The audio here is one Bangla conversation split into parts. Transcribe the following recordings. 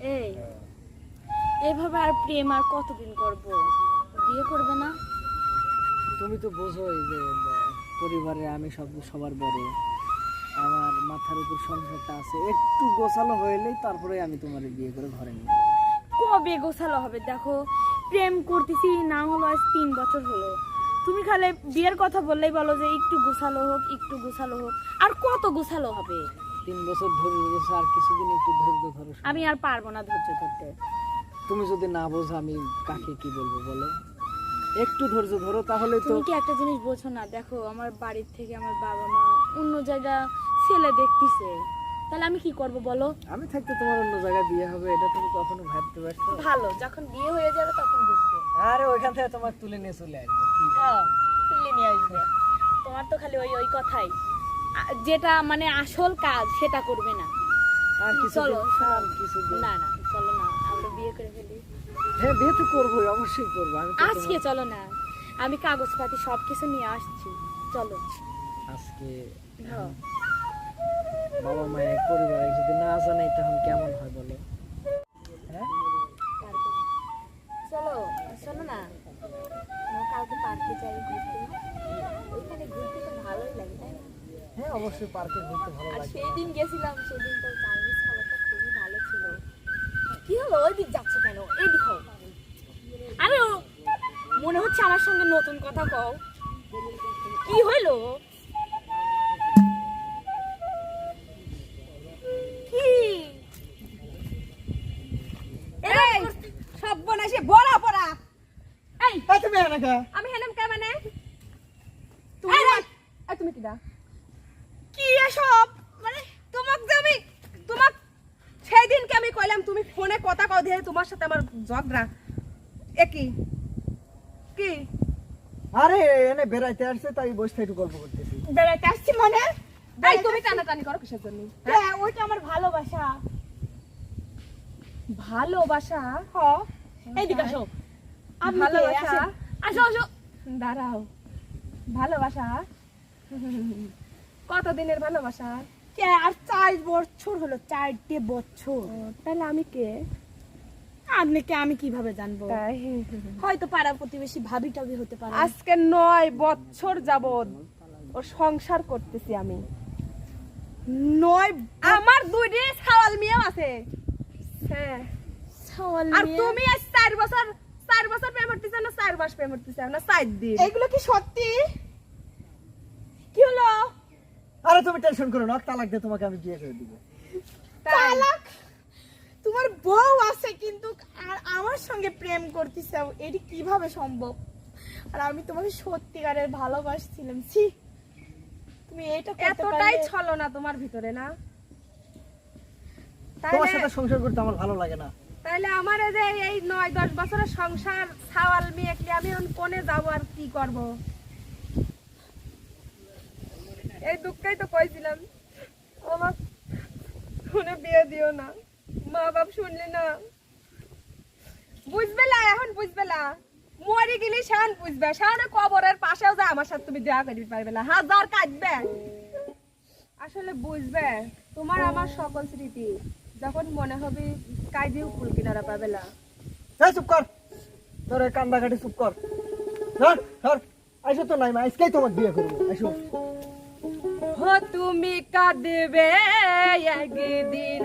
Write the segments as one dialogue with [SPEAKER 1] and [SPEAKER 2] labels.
[SPEAKER 1] এই এভাবে আর প্রেম আর কতদিন করব? বিয়ে করবে না?
[SPEAKER 2] তুমি তো বোঝোই যে পরিবারে আমি সব সবার বড়। আমার মাথার উপর সংসারটা আছে একটু গোছালো হইলেই তারপরে আমি তোমার বিয়ে করে ঘরে নিয়ে
[SPEAKER 1] কবে গোছালো হবে দেখো? প্রেম করতেছি না হলো আজ তিন বছর হলো। তুমি খালি বিয়ের কথা বললেই বলো যে একটু গোছালো হোক একটু গোছালো হোক। আর কত গোছালো হবে?
[SPEAKER 2] তিন বছর ধরে রয়েছে আর কিছুদিন একটু ধৈর্য ধরো
[SPEAKER 1] আমি আর পারব না ধৈর্য ধরতে।
[SPEAKER 2] তুমি যদি না বোঝো আমি কাকে কি বলব বলো? একটু ধৈর্য ধরো তাহলে তো
[SPEAKER 1] তুমি কি একটা জিনিস বোঝো না? দেখো আমার বাড়ির থেকে আমার বাবা মা অন্য জায়গা ছেলে দেখতেছে। তাহলে আমি কি করব বলো?
[SPEAKER 2] আমি থাকতে তোমার অন্য জায়গায় বিয়ে হবে এটা তুমি কখনো ভাবতে পারছ?
[SPEAKER 1] ভালো যখন বিয়ে হয়ে যাবে তখন বুঝবে।
[SPEAKER 2] আরে ওইখান থেকে তোমার তুলে নিয়ে চলে আসবে।
[SPEAKER 1] হ্যাঁ তুলে নিয়ে আসবে। তোমার তো খালি ওই ওই কথাই। যেটা মানে আসল কাজ সেটা করবে না।
[SPEAKER 2] আর কিছু
[SPEAKER 1] চলো,
[SPEAKER 2] কিছুদিন
[SPEAKER 1] না না চলো না আমরা বিয়ে করে ফেলি।
[SPEAKER 2] হ্যাঁ বিয়ে তো করবোই অবশ্যই করব
[SPEAKER 1] আজকে চলো না আমি কাগজপাতি সব কিছু নিয়ে আসছি চলো।
[SPEAKER 2] আজকে বাবা মায়ের পরিবারে যদি না জানাই তখন কেমন হয় বলো? হ্যাঁ।
[SPEAKER 1] চলো চলো না। কালকে পার্কে যাই ঘুরতে
[SPEAKER 2] অবশ্যই পার্কে ঘুরতে ভালো লাগে।
[SPEAKER 1] সেই দিন গেছিলাম সেদিন তো চাইনিজ খাবারটা খুবই ভালো ছিল। কি হলো? ওই দিক যাচ্ছ কেন? এই দিক। আমি মনে হচ্ছে আমার সঙ্গে নতুন কথা কও। কি হইল?
[SPEAKER 3] সব বনাসে বড়া পড়া।
[SPEAKER 1] এই!
[SPEAKER 2] তুমি এনাকা
[SPEAKER 3] আমি হেনাম কে মানে তুমি
[SPEAKER 1] এই, এই।
[SPEAKER 3] এই তুমি কিডা
[SPEAKER 1] কি এসব
[SPEAKER 3] মানে তোমাক যে আমি তোমাক সেই দিনকে আমি কইলাম তুমি দিয়ে তোমার সাথে আমার ঝগড়া। একই কি?
[SPEAKER 2] আরে এনে বেড়াইতে আসছে তাই বসে একটু গল্প করতেছি।
[SPEAKER 1] বেড়াইতে আসছি মানে?
[SPEAKER 3] এই তুমি টানাটানি করো কিসের জন্য?
[SPEAKER 1] হ্যাঁ? ওইটা আমার ভালোবাসা।
[SPEAKER 3] ভালোবাসা?
[SPEAKER 1] হ। এইদিকে আসো।
[SPEAKER 3] ভালোবাসা?
[SPEAKER 1] আসো আসো
[SPEAKER 3] দাঁড়াও। ভালোবাসা? কত দিনের ভালোবাসা?
[SPEAKER 1] কে? আর চার বছর হলো চারটে বছর।
[SPEAKER 3] তাহলে আমি কে?
[SPEAKER 1] আপনি কে আমি কীভাবে জানব? হয়তো পাড়া প্রতিবেশী ভাবি টাবি হতে পারে।
[SPEAKER 3] আজকে নয় বছর যাবৎ ও সংসার করতেছি আমি।
[SPEAKER 1] নয়
[SPEAKER 3] আমার দুইটি ছাওয়াল মেয়েও আছে। হ্যাঁ আর তুমি আজ চার বছর চার বছর প্রেম করতেছ না চার মাস প্রেম করতেছ? না চার দিন।
[SPEAKER 1] এগুলো কি সত্যি? কি হলো?
[SPEAKER 2] আরে তুমি টেনশন করো না তালাক দিয়ে তোমাকে আমি বিয়ে করে দিব।
[SPEAKER 1] তালাক? তোমার বউ আছে কিন্তু আর আমার সঙ্গে প্রেম করতেছে এটি কীভাবে সম্ভব? আর আমি তোমাকে সত্যিকারের ভালোবাসছিলাম। ছি তুমি এটা
[SPEAKER 3] এতটাই ছলো না তোমার ভিতরে না?
[SPEAKER 2] তোমার সাথে সংসার করতে আমার ভালো লাগে না।
[SPEAKER 3] তাহলে আমার এই যে এই নয় দশ বছরের সংসার ছাওয়াল মেয়ে কি আমি এখন কোনে যাব আর কি করব? এই দুঃখটাই তো কইছিলাম আমার শুনে বিয়ে দিও না। মা বাপ শুনলি না। বুঝবে না এখন বুঝবে না মরে গেলি শান বুঝবে শানে কবরের পাশেও যা আমার সাথে তুমি দেয়া করি পারবে না হাজার কাটবে আসলে বুঝবে তোমার আমার সকল স্মৃতি যখন মনে হবে কাইদিও কুল কিনারা পাবে না
[SPEAKER 2] এই চুপ কর। তোর এই চুপ কর। ধর ধর। আইসো তো নাই মা আজকেই তোমাকে বিয়ে করব। আইসো।
[SPEAKER 3] হো তুমি কাঁদবে একদিন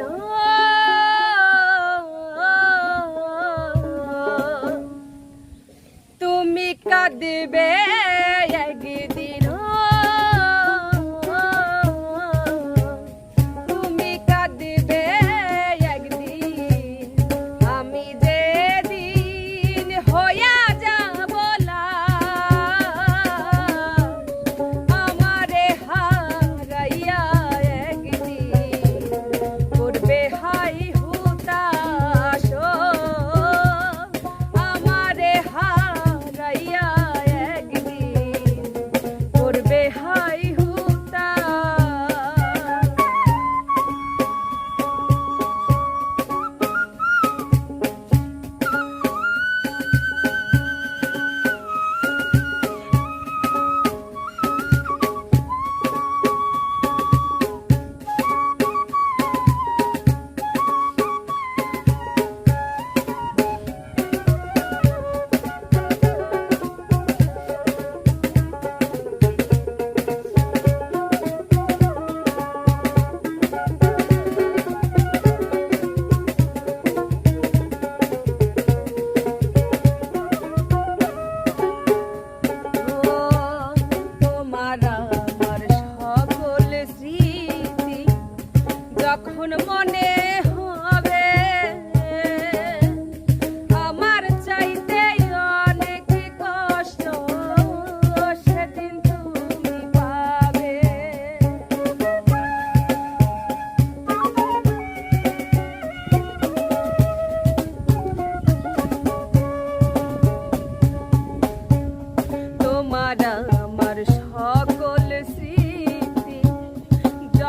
[SPEAKER 3] তুমি কাঁদবে।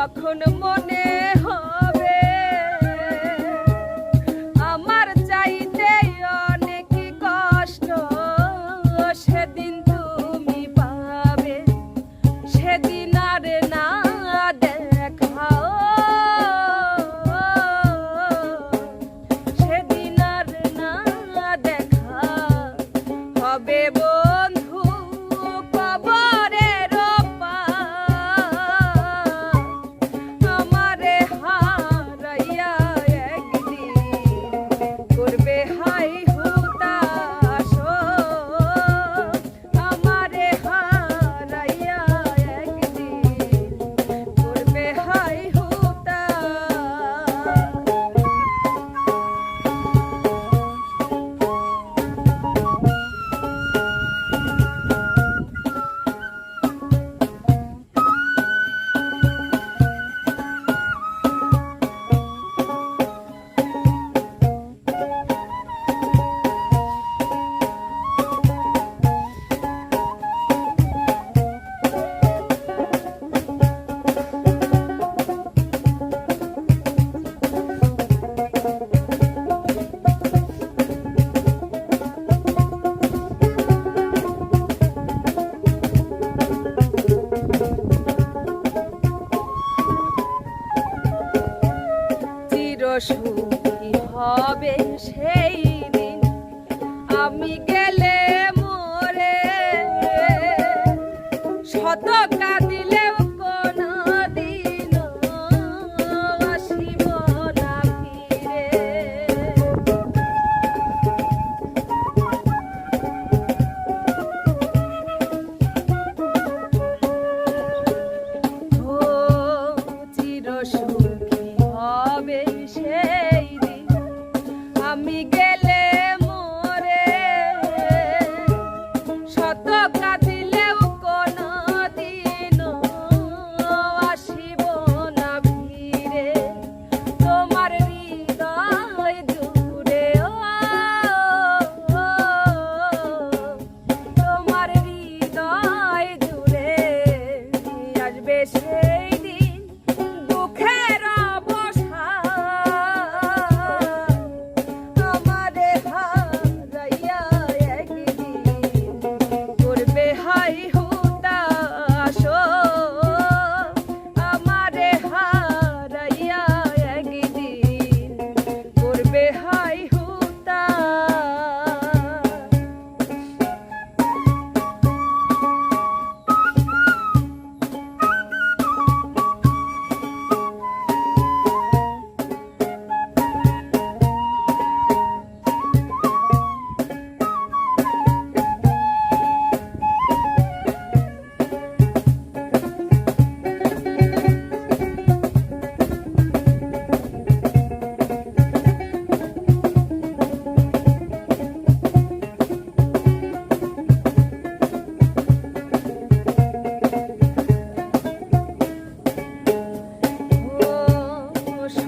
[SPEAKER 3] তখন মনে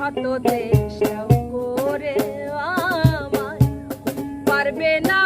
[SPEAKER 3] কত চেষ্টা করে আমার পারবে না